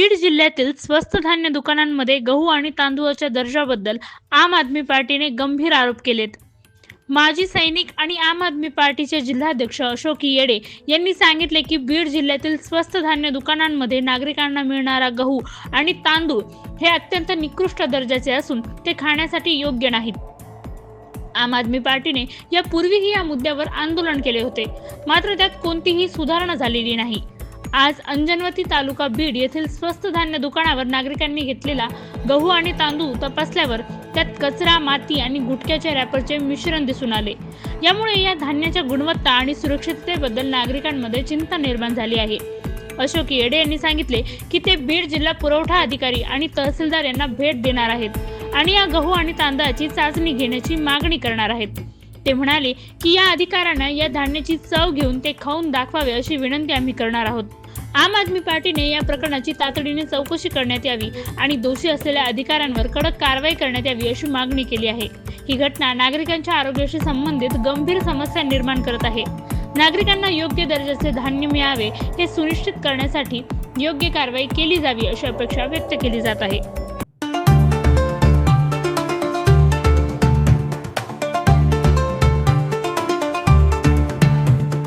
बीड जिल्ह्यातील स्वस्त धान्य दुकानांमध्ये गहू आणि तांदूळाच्या दर्जाबद्दल आम आदमी पार्टीने गंभीर आरोप केलेत. माजी सैनिक आणि आम आदमी पार्टीचे जिल्हाध्यक्ष अशोक येडे यांनी सांगितले की बीड जिल्ह्यातील स्वस्त धान्य दुकानांमध्ये नागरिकांना मिळणारा गहू आणि तांदूळ हे अत्यंत निकृष्ट दर्जाचे असून ते खाण्यासाठी योग्य नाहीत. आम आदमी पार्टीने यापूर्वीही या मुद्द्यावर आंदोलन केले होते. मात्र त्यात कोणतीही सुधारणा झालेली नाही. आज अंजनवती तालुका बीड येथील स्वस्त धान्य दुकानावर नागरिकांनी घेतलेला गहू आणि तांदूळ तपासल्यावर त्यात कचरा माती आणि गुटख्याच्या रॅपरचे मिश्रण दिसून आले. यामुळे या धान्याच्या गुणवत्ता आणि सुरक्षिततेबद्दल नागरिकांमध्ये चिंता निर्माण झाली आहे. अशोक येडे यांनी सांगितले की ते बीड जिल्हा पुरवठा अधिकारी आणि तहसीलदार यांना भेट देणार आहेत आणि या गहू आणि तांदळाची चाचणी घेण्याची मागणी करणार आहेत. ते म्हणाले की या अधिकाऱ्यांना या धान्याची चव घेऊन ते खाऊन दाखवावे अशी विनंती आम्ही करणार आहोत. आम आदमी पार्टीने या प्रकरणाची तातडीने चौकशी करण्यात यावी आणि दोषी असलेल्या अधिकाऱ्यांवर कडक कारवाई करण्यात यावी अशी मागणी केली आहे. ही घटना नागरिकांच्या आरोग्याशी संबंधित गंभीर समस्या निर्माण करत आहे. नागरिकांना योग्य दर्जाचे धान्य मिळावे हे सुनिश्चित करण्यासाठी योग्य कारवाई केली जावी अशी अपेक्षा व्यक्त केली जात आहे.